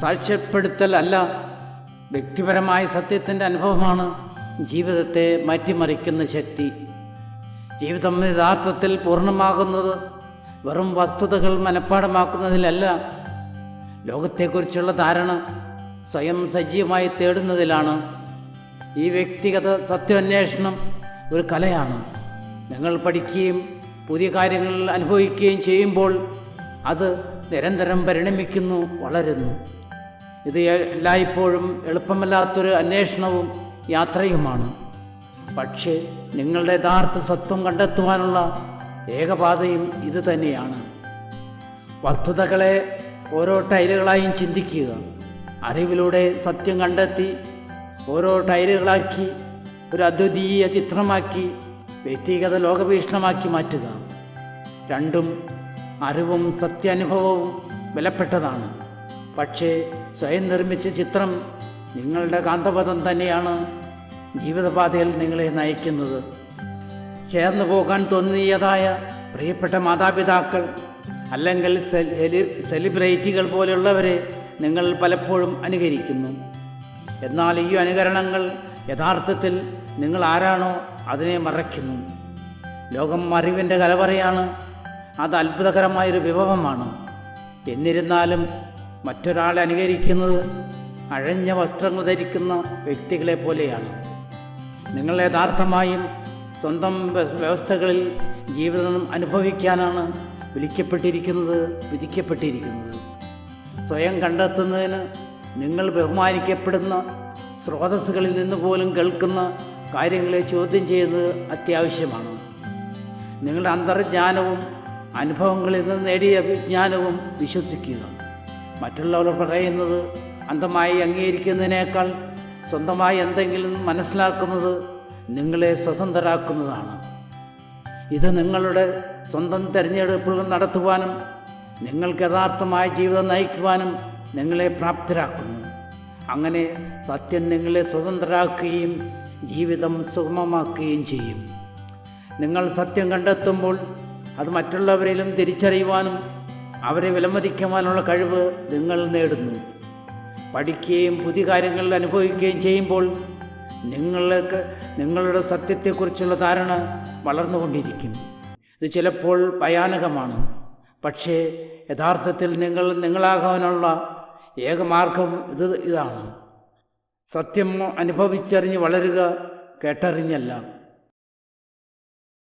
സാക്ഷ്യപ്പെടുത്തൽ അല്ല വ്യക്തിപരമായ സത്യത്തിന്റെ അനുഭവമാണ് ജീവിതത്തെ മാറ്റിമറിക്കുന്ന ശക്തി. ജീവിതം യഥാർത്ഥത്തിൽ പൂർണമാകുന്നത് വെറും വസ്തുതകൾ മനഃപ്പാടമാക്കുന്നതിലല്ല. ലോകത്തെക്കുറിച്ചുള്ള ധാരണ സ്വയം സജീവമായി തേടുന്നതിലാണ്. ഈ വ്യക്തിഗത സത്യാന്വേഷണം ഒരു കലയാണ്. നിങ്ങൾ പഠിക്കുകയും പുതിയ കാര്യങ്ങൾ അനുഭവിക്കുകയും ചെയ്യുമ്പോൾ അത് നിരന്തരം പരിണമിക്കുന്നു വളരുന്നു. ഇത് എല്ലായ്പ്പോഴും എളുപ്പമല്ലാത്തൊരു അന്വേഷണവും യാത്രയുമാണ്. പക്ഷേ നിങ്ങളുടെ യഥാർത്ഥ സ്വത്വം കണ്ടെത്തുവാനുള്ള ഏകപാതയും ഇത് തന്നെയാണ്. വസ്തുതകളെ ഓരോ ടൈലുകളായും ചിന്തിക്കുക അറിവിലൂടെ സത്യം കണ്ടെത്തി ഓരോ ടൈലുകളാക്കി ഒരു അദ്വിതീയ ചിത്രമാക്കി വ്യക്തിഗത ലോകവീക്ഷണമാക്കി മാറ്റുക. രണ്ടും അറിവും സത്യാനുഭവവും വിലപ്പെട്ടതാണ്. പക്ഷേ സ്വയം നിർമ്മിച്ച ചിത്രം നിങ്ങളുടെ കാന്തപഥം തന്നെയാണ് ജീവിതപാതയിൽ നിങ്ങളെ നയിക്കുന്നത്. ചേർന്നു പോകാൻ തോന്നിയതായ പ്രിയപ്പെട്ട മാതാപിതാക്കൾ അല്ലെങ്കിൽ സെലിബ്രിറ്റികൾ പോലെയുള്ളവരെ നിങ്ങൾ പലപ്പോഴും അനുകരിക്കുന്നു. എന്നാൽ ഈ അനുകരണങ്ങൾ യഥാർത്ഥത്തിൽ നിങ്ങൾ ആരാണോ അതിനെ മറയ്ക്കുന്നു. ലോകം അറിവിന്റെ കലവറയാണ്. അത് അത്ഭുതകരമായൊരു വിഭവമാണ്. എന്നിരുന്നാലും മറ്റൊരാളെ അനുകരിക്കുന്നത് അഴഞ്ഞ വസ്ത്രങ്ങൾ ധരിക്കുന്ന വ്യക്തികളെ പോലെയാണ്. നിങ്ങൾ യഥാർത്ഥമായും സ്വന്തം വ്യവസ്ഥകളിൽ ജീവിതം അനുഭവിക്കാനാണ് വിളിക്കപ്പെട്ടിരിക്കുന്നത് വിധിക്കപ്പെട്ടിരിക്കുന്നത്. സ്വയം കണ്ടെത്തുന്നതിന് നിങ്ങൾ ബഹുമാനിക്കപ്പെടുന്ന സ്രോതസ്സുകളിൽ നിന്ന് പോലും കേൾക്കുന്ന കാര്യങ്ങളെ ചോദ്യം ചെയ്യുന്നത് അത്യാവശ്യമാണ്. നിങ്ങളുടെ അന്തർജ്ഞാനവും അനുഭവങ്ങളിൽ നിന്ന് നേടിയ വിജ്ഞാനവും വിശ്വസിക്കുക. മറ്റുള്ളവർ പറയുന്നത് അന്ധമായി അംഗീകരിക്കുന്നതിനേക്കാൾ സ്വന്തമായി എന്തെങ്കിലും മനസ്സിലാക്കുന്നത് നിങ്ങളെ സ്വതന്ത്രരാക്കുന്നതാണ്. ഇത് നിങ്ങളുടെ സ്വന്തം തിരഞ്ഞെടുപ്പുകൾ നടത്തുവാനും നിങ്ങൾക്ക് യഥാർത്ഥമായ ജീവിതം നയിക്കുവാനും നിങ്ങളെ പ്രാപ്തരാക്കുന്നു. അങ്ങനെ സത്യം നിങ്ങളെ സ്വതന്ത്രരാക്കുകയും ജീവിതം സുഗമമാക്കുകയും ചെയ്യും. നിങ്ങൾ സത്യം കണ്ടെത്തുമ്പോൾ അത് മറ്റുള്ളവരിലും തിരിച്ചറിയുവാനും അവരെ വിലമതിക്കുവാനുള്ള കഴിവ് നിങ്ങൾ നേടുന്നു. പഠിക്കുകയും പുതിയ കാര്യങ്ങൾ അനുഭവിക്കുകയും ചെയ്യുമ്പോൾ നിങ്ങൾക്ക് നിങ്ങളുടെ സത്യത്തെക്കുറിച്ചുള്ള ധാരണ വളർന്നുകൊണ്ടിരിക്കും. ഇത് ചിലപ്പോൾ ഭയാനകമാണ്. പക്ഷേ യഥാർത്ഥത്തിൽ നിങ്ങൾ നിങ്ങളാകാനുള്ള ഏകമാർഗം ഇത് ഇതാണ്. സത്യം അനുഭവിച്ചറിഞ്ഞ് വളരുക കേട്ടറിഞ്ഞല്ല.